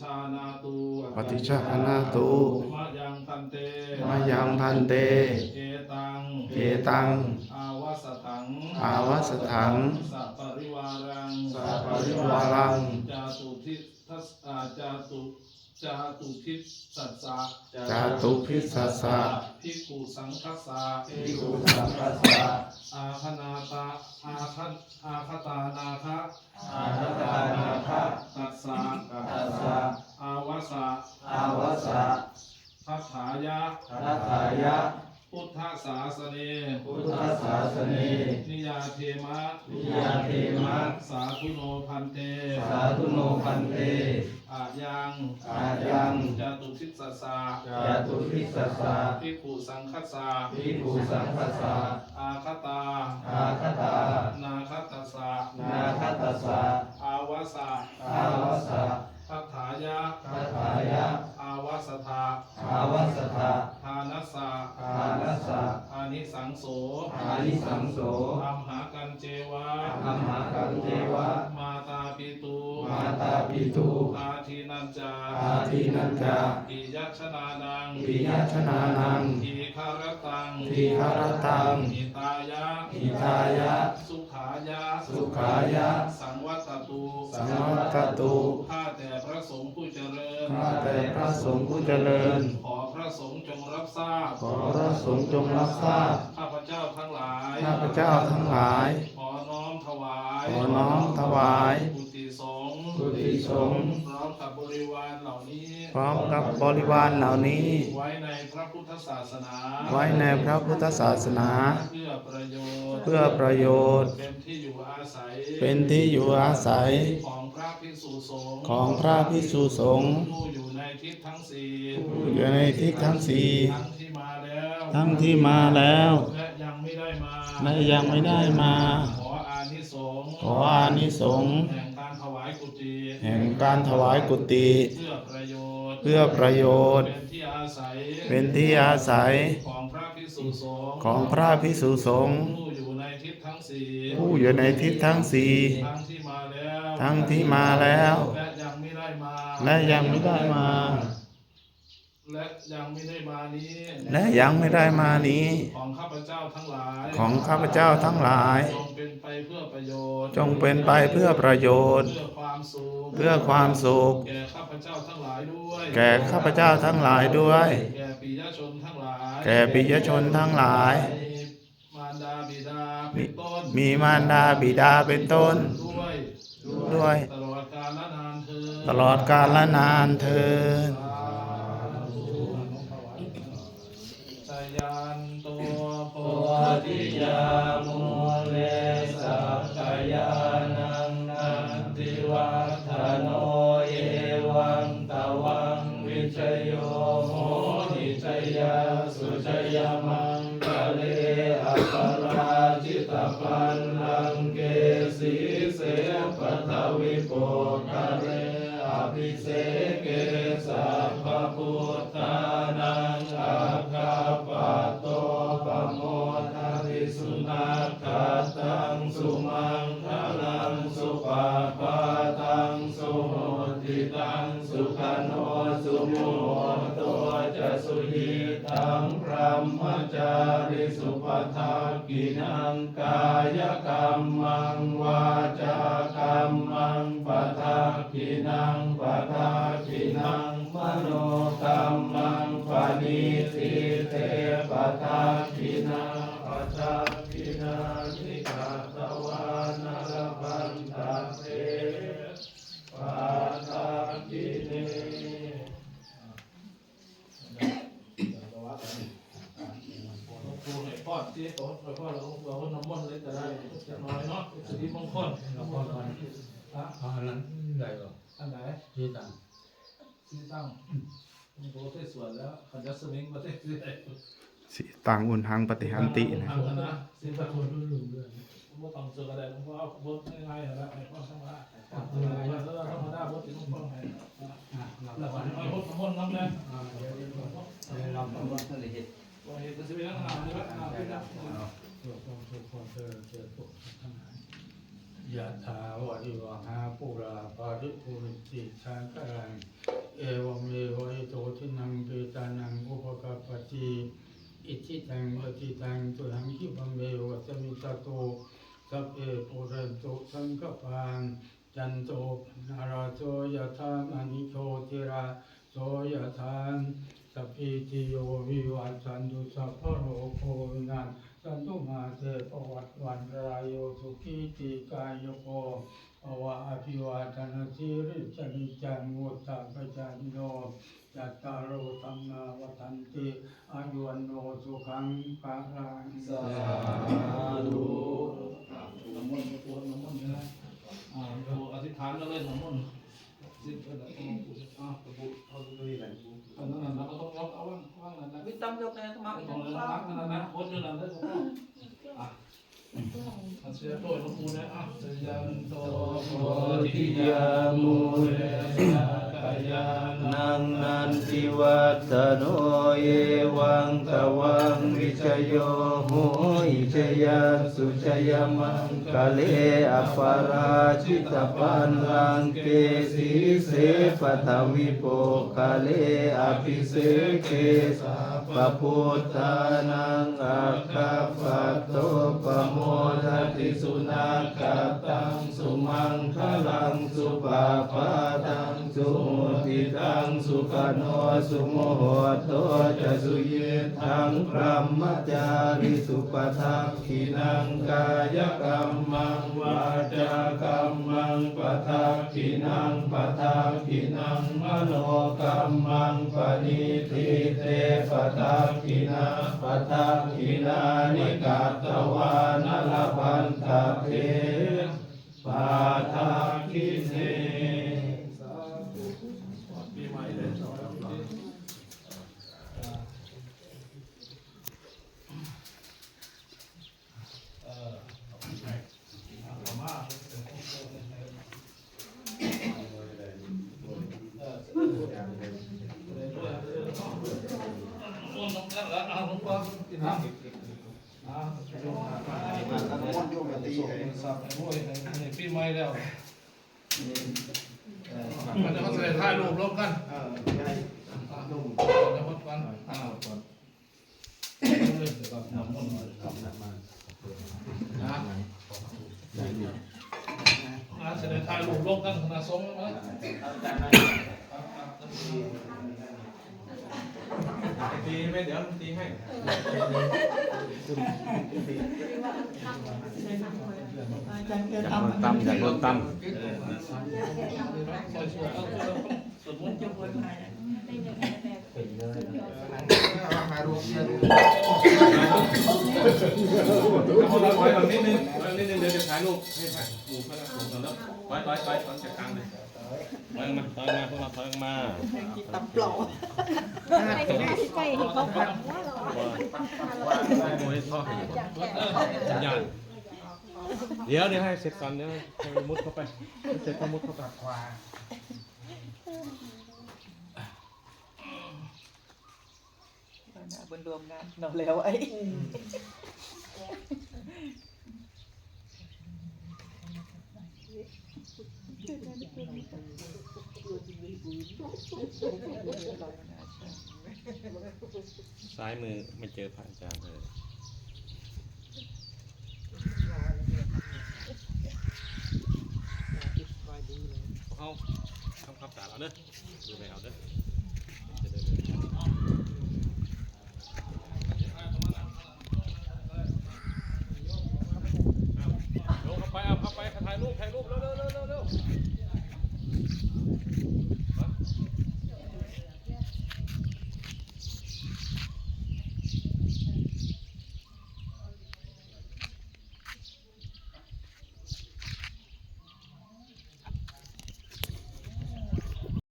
ชานาตุปฏิชานาตุมะยังพันเตมายังพันเต เอตัง เอตัง อาวาสถัง อาวาสถัง สัปริวารัง สัพปริวารัง จาตุทิทัสอาจาตุ จาตุทิสัสสะจาตุพิสสะสะภิกขุสังคัสสะภิกขุสังคัสสะอาคนาตาอาคันอาคตานาคะอาทัตตานาคะตัสสะตัสสะอาวาสะอาวาสะทัฏฐายะทัตถายะ พุทธศาสเนพุทธศาสเนนิยาเทมะวิยาเทมะ สาธุโนพันเต สาธุโนพันเต อายังอายังจาตุทิสัสสะยาตุพิสสะสะภิกขุสังคัสสะภิกขุสังคัสสะอาคตา อาคตา นาคตัสสะ นาคตัสสะ อาวาสะ อาวาสะ ทัฏฐายะ ทัตถายะ อาวาสธา อาวาสถา ทานัสสะ ทานัสสะ อานิสังโส อา นิสังโสอัมหากันเจวะอัมหากันเทวะ มาตาปิตุมาตาปิตุอาทินันจาอาทินันจาปิยัชนานังปิยชนานังทีคารตังทีฆารตังหิตายะหิตายะ สุขายะ สุขายะ สังวัตตุสังวัตตุข้าแต่พระสงฆ์ผู้เจริญข้าแต่พระสงฆ์ผู้เจริญ ขอพระสงฆ์จงรับทราบ ขอพระสงฆ์จงรับทราบ ข้าพเจ้าทั้งหลายข้าพเจ้าทั้งหลาย ขอน้อมถวายขอน้อมถวายกุฏิสงฆ์กุฏิสงฆ์พร้อมกับบริวารเหล่านี้ พร้อมกับบริวารเหล่านี้ ไว้ในพระพุทธศาสนา ไว้ในพระพุทธศาสนา เพื่อประโยชน์ เพื่อประโยชน์ เป็นที่อยู่อาศัย เป็นที่อยู่อาศัย ของพระภิกษุสงฆ์ ของพระภิกษุสงฆ์ผู้อยู่ในทิศทั้งสี่อยู่ในทิศทั้งสี่ทั้งที่มาแล้ว ทั้งที่มาแล้ว และยังไม่ได้มา ขออานิสงส์ขออานิสงส์แห่งการถวายกุฏิแห่งการถวายกุฏิเพื่อประโยชน์ เพื่อประโยชน์ เป็นที่อาศัย เป็นที่อาศัย ของพระภิกษุสงฆ์ของพระภิกษุสงฆ์ผู้อยู่ในทิศทั้งสี่ผู้อยู่ในทิศทั้งสี่ทั้งที่มาแล้ว ทั้งที่มาแล้ว และยังไม่ได้มา และยังไม่ได้มา และยังไม่ได้มานี้ และยังไม่ได้มานี้ ของข้าพเจ้าทั้งหลาย ของข้าพเจ้าทั้งหลาย จงเป็นไปเพื่อประโยชน์ จงเป็นไปเพื่อประโยชน์ เพื่อความสุข เพื่อความสุข แก่ข้าพเจ้าทั้งหลายด้วย แก่ข้าพเจ้าทั้งหลายด้วย แก่ปิยชนทั้งหลาย แก่ปิยชนทั้งหลายมีมารดาบิดาเป็นต้น มีมารดาบิดาเป็นต้น ด้วย ด้วย ตลอดกาลและนานเธอญตลอดกาลและนานเทิน สายันตัวโพ ธิยา มูเลสัพพยานังนันติวัฒโนเยวังตวังวิชโยโมหิชยาสุชยมัง มโตจะสุหิตังพรหมจาริสุปทากินังกายกรรมังวาจากรรมังปทากินังปทากินังมโนกรรมังปณีทิเตปทากินังปทากินังนิกาตวานารบันตาเตปทากิเน ครูให้พ่อที่โอ้ให้พ่อเราเราน้ำมันต์เลยก็ได้จะ สิริมงคลน้ำมันต์ฮะอันนั้นได้หรออันไหนที่ต่างที่ตั้งมีโปรเทศสวนแล้วขันยัสมิงประเทศที่ไหนสิตังอุนหังปฏิหันตินะทางนะสิบถ้าคนรุ่นรุ่นด้วยบ่ต้องเจออะไรหลวงพ่อเอาบง่ายๆนะไอ้พ่อธรรมาแล้วธรรมดาบทที่หลวงพ่อให้แล้วก็เอาบทน้ำมนต์น้ำแดงเราต้องว่เห็นจะสิเป็นน้ำน้ำนี่ว่าน้ำที่น้ำ ตัวความสุขความเจริญเจริญสุขทั้งหลายยะถาวะริวหาปุราปาริปุริติชาครังเอวเมวะอิโตทินังเปตานังอุปกปปติอิทิตังปฏิตังตุหังคิปะเมวะสมิตาโตสัพเพปุเรนตุสังกปังจันโตนาราโสยะธามณิโชติราโสยะธาม สพพิติโยวิวัชันตุสัพพโรโควินัสสันตุมาเตปวัตวันรายโยสุขีติกายโกภวะอภิวาทนาสิริสนิจังวุฒาปจายโนจัตตารโอธรรมาวันติอายุวันโนสุขังภาลังสา โตโพธิยามุเรเรสกยานังนันติวัตโนเยวังตวังวิชโย ชยสุชยมังกะเลอปาราชิตปันลังเกสีเสปทวิโปกะเลอภิเสเกสาปพุทธานังอัคคปัตโตปโมทติสุนัขตังสุมังคลังสุปาปาตังสุโหติตังสุขโนสุโมโหโตจะสุเยทังพระมจาริสุปทักขินังกายกรรมังวาจากรรมังปทักขินังปทักขินังมโนกรรมังปณิทิเตปทักขินาปทักขินานิกาตวานลพันตะเทปทักขิเน ปีใหม่เลยเออเอามาเออเลยด้วยลงกันแล้วเอาลงก่อนกินน้ำอ่าลงมา น้ำมันโยมตีให้ โอ้ยนี่ ปีใหม่แล้วมันจะมาแสดงถ่ายรูปร่วมกันเออใหญ่อะนุ่มจะพดกันอ่าก่อนเลยเดี๋ยวก่อนน้ำมันต์นะอ่าแสดงถ่ายรูปร่วมกันคณะสงฆ์ไหม ตีไม่เดี๋ยวตีให้อยากโดนตำอยากโดนตใส่เสื้อเอาเอาสมมติำยกไว้ภายในหารวมเนี่ยเอาละถอยหลังนิดนึงถอยหลังนิดนึงเดี๋ยวจะถ่ายรูปให้ถ่ายรูปให้นะผมก่อนแล้ว ถอยถอยถอยถอยจากกลางเลยถอยมาถอยมาพวกเราถอยมาตำเปล่าไปให้เขาขับว่าหรอโอ้ยท่อสัญญาณเดี๋ยวเดี๋ยวให้เสร็จก่อนเดี๋ยวให้มุดเข้าไปเสร็จก็มุดเข้าไปบนรวมงานนอนแล้วไอ้ ซ้ายมือไม่เจอพระอาจารย์เลยเขาทำความสะอาดเอาเด้อดูไปเอาเด้อะ